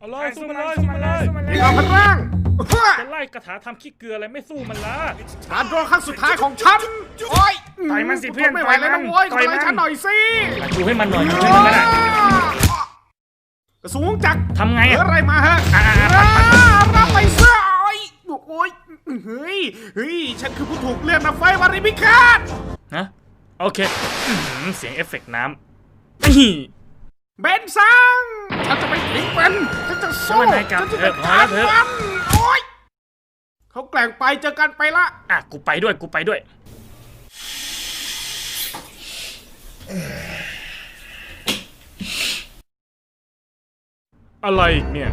เอาเลยสู้มันเลยสู้มันเลยนี่เอาพันร่างจะไล่กระถาทำขี้เกลืออะไรไม่สู้มันละการโดนครั้งสุดท้ายของฉันโอ้ยต่อยมันสิเพื่อนทไม่ไหวแล้วนะโว้ยต่อยมัน ทำอะไรฉันหน่อยสิดูให้มันหน่อยดูให้มันก็ได้กระสูงจักรทำไงเออะ อะไรมาฮะอ่าปัดปัดปัดอ่ารับไปเสื้อโอ้ยโอ้ยเฮ้ยเฮ้ยฉันคือผู้ถูกเลือกนะไฟวาริพิฆาตนะโอเคอื้อหือเสียงเอฟเฟกต์น้ำอี้เบนซัง ฉันจะไม่ทิ้งมันฉันจะสู้ช่วยนายกลับฉันจะเถจัอะดพอการแล้วเถอะมันโอ้ยเขาแกล้งไปเจอกันไปละอะกูไปด้วยกูไปด้วยอะไรอีกเนี่ย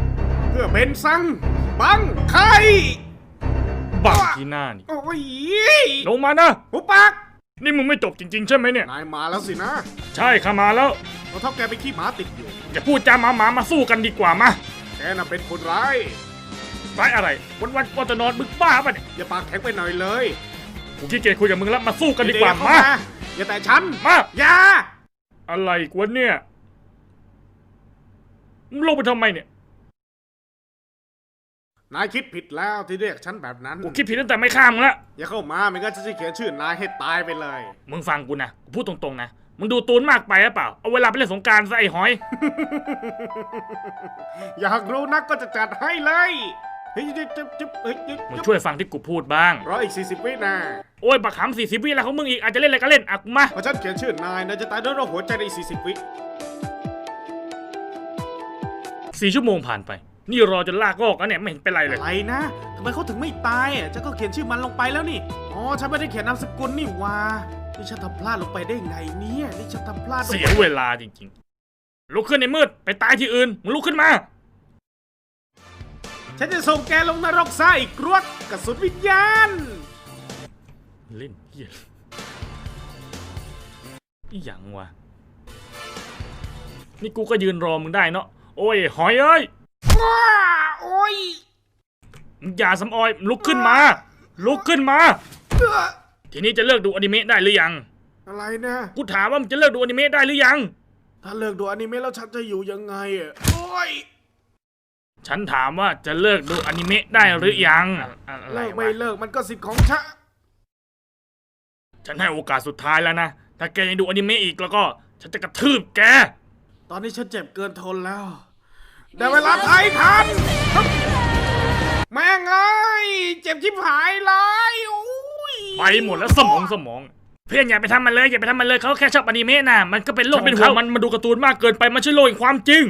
เพื่อเบนซัง บังไข่บังที่หน้านี่โอ้ยลงมานะหุบปาก นี่มึงไม่จบจริง ๆ ใช่ไหมเนี่ย นายมาแล้วสินะ ใช่ข้ามาแล้ว เพราะเท่าแกไปขี้หมาติดอยู่อย่าพูดจาหมาหมามาสู้กันดีกว่ามาแกน่ะเป็นคนร้ายร้ายอะไรวันวันๆว่าจะนอนมึงบ้าปะเนี่ยอย่าปากแข็งไปหน่อยเลยกูขี้เกียจคุยกับมึงแล้วมาสู้กันดีกว่าเยวเข้มาอย่าแต่ฉันมาอย่าอะไรกวะเนี่ยมึงลงไปทำไมเนี่ยนายคิดผิดแล้วที่เรียกฉันแบบนั้นกูคิดผิดตั้งแต่ไม่ข้ามมึงละอย่าเข้ามาไม่งั้นฉันจะเขียนชื่อนายให้ตายไปเลย มึงฟังกูนะกูพูดตรงๆนะ มึงดูตูนมากไปหรือเปล่า เอาเวลาไปเล่นสงกรารซะไอ้หอย อยากรู้นักก็จะจัดให้เลยเฮ้ยจิ๊บจิ๊บจิ๊บเฮ้ยจิ๊บมึงจิ๊บช่วยฟังที่กูพูดบ้างรออีกสี่สิบวินะโอ้ยบักขำสี่สิบวิแล้วของมึงอีกอาจจะเล่นอะไรก็เล่นอะกูมา พอฉันเขียนชื่อนายนายจะตายด้วยโรคหัวใจในสี่สิบวิสี่ชั่วโมงผ่านไป นี่รอจนลากงอกแล้วเนี่ยไม่เห็นเป็นไรเลย อะไรนะทำไมเขาถึงไม่ตายอะฉันก็เขียนชื่อมันลงไปแล้วนี่ อ๋อฉันไม่ได้เขียนนามสกุลนี่หว่า นี่ฉันทำพลาดลงไปได้ไงเนี่ย นี่ฉันทำพลาดลงเสีไปยเวลาจริงๆ ลุกขึ้นในมืดไปตายที่อื่น มึงลุกขึ้นมา ฉันจะส่งแกลงนรกซะอีกรวดกระสุนวิญญาณ เล่นเหี้ยอีหยังวะ นี่กูก็ยืนรอมึงได้เนาะ โอ้ย หอยเอ้ยว้าโอ้ยมึงอย่าสำออย ลุกขึ้นมา ลุกขึ้นมา เอ้อ ทีนี้จะเลิกดูอนิเมะได้หรือยัง อะไรนะ กูถามว่ามึงจะเลิกดูอนิเมะได้หรือยัง ถ้าเลิกดูอนิเมะแล้วฉันจะอยู่ยังไงอะโอ้ยฉันถามว่าจะเลิกดูอนิเมะได้หรือยังอะอะไรเลิกวะไม่เลิกมันก็สิทธิ์ของฉันฉันให้โอกาสสุดท้ายแล้วนะ ถ้าแกยังดูอนิเมะอีกแล้วก็ ฉันจะกระทืบแก ตอนนี้ฉันเจ็บเกินทนแล้วได้เวลาไทยทันแม่งเอ้ยเจ็บชิบหายเลยโอ้ย ไปหมดแล้วสมองสมอง เพื่อนอย่าไปทำมันเลยอย่าไปทำมันเลยเขาแค่ชอบอนิเมะน่ะมันก็เป็นโลกเป็นห่วงมันมาดูการ์ตูนมากเกินไปมันใช่โลกแห่งความจริง